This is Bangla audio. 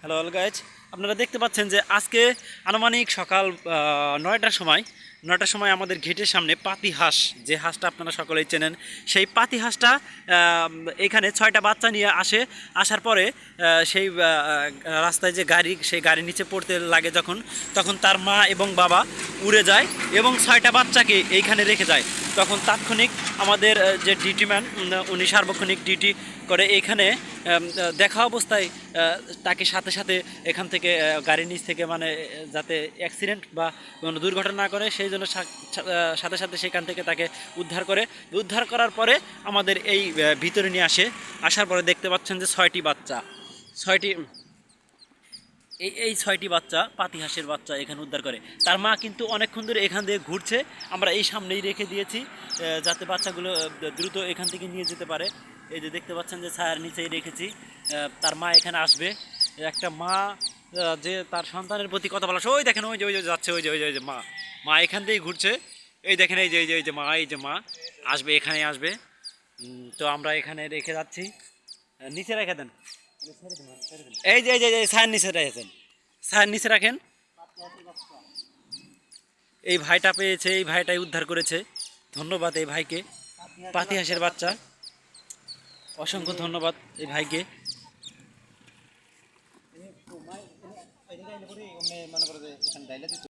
হ্যালো অল গাইজ আপনারা দেখতে পাচ্ছেন যে আজকে আনুমানিক সকাল নয়টার সময় নয়টার সময় আমাদের ঘেটের সামনে পাতি হাঁস, যে হাঁসটা আপনারা সকলেই চেনেন, সেই পাতি হাঁসটা এখানে ছয়টা বাচ্চা নিয়ে আসে, আসার পরে সেই রাস্তায় যে গাড়ি, সেই গাড়ির নিচে পড়তে লাগে যখন, তখন তার মা এবং বাবা উড়ে যায় এবং ছয়টা বাচ্চাকে এইখানে রেখে যায়। তখন তাৎক্ষণিক আমাদের যে ডিউটি ম্যান উনি সার্বক্ষণিক ডিউটি করে এইখানে দেখা অবস্থায় তাকে সাথে সাথে এখান থেকে গাড়ির নিচ থেকে মানে যাতে অ্যাক্সিডেন্ট বা কোনো দুর্ঘটনা না করে, সেই জন্য সাথে সাথে সেখান থেকে তাকে উদ্ধার করে। উদ্ধার করার পরে আমাদের এই ভিতরে নিয়ে আসে। আসার পরে দেখতে পাচ্ছেন যে ছয়টি বাচ্চা। ছয়টি এই এই ছয়টি বাচ্চা, পাতিহাসের বাচ্চা এখানে উদ্ধার করে। তার মা কিন্তু অনেকক্ষণ ধরে এখান দিয়ে ঘুরছে। আমরা এই সামনেই রেখে দিয়েছি যাতে বাচ্চাগুলো দ্রুত এখান থেকে নিয়ে যেতে পারে। এই যে দেখতে পাচ্ছেন যে ছায়ার নিচেই রেখেছি তার মা এখানে আসবে। একটা মা যে তার সন্তানের প্রতি কথা বলা, ওই দেখেন, ওই যে ওই যে যাচ্ছে, ওই যে ওই যে ওই যে মা। মা এখান থেকেই ঘুরছে। এই দেখেন, এই যে এই যে এই যে মা, এই যে মা আসবে এখানে আসবে। তো আমরা এখানে রেখে যাচ্ছি। নিচে রেখে দেন এই যে এই যে এই নিচে রেখেছেন ছায়ার নিচে রাখেন এই ভাইটা পেয়েছে এই ভাইটাই উদ্ধার করেছে ধন্যবাদ এই ভাইকে পাতিহাসের বাচ্চা অসংখ্য ধন্যবাদ এই ভাইকে মনে করে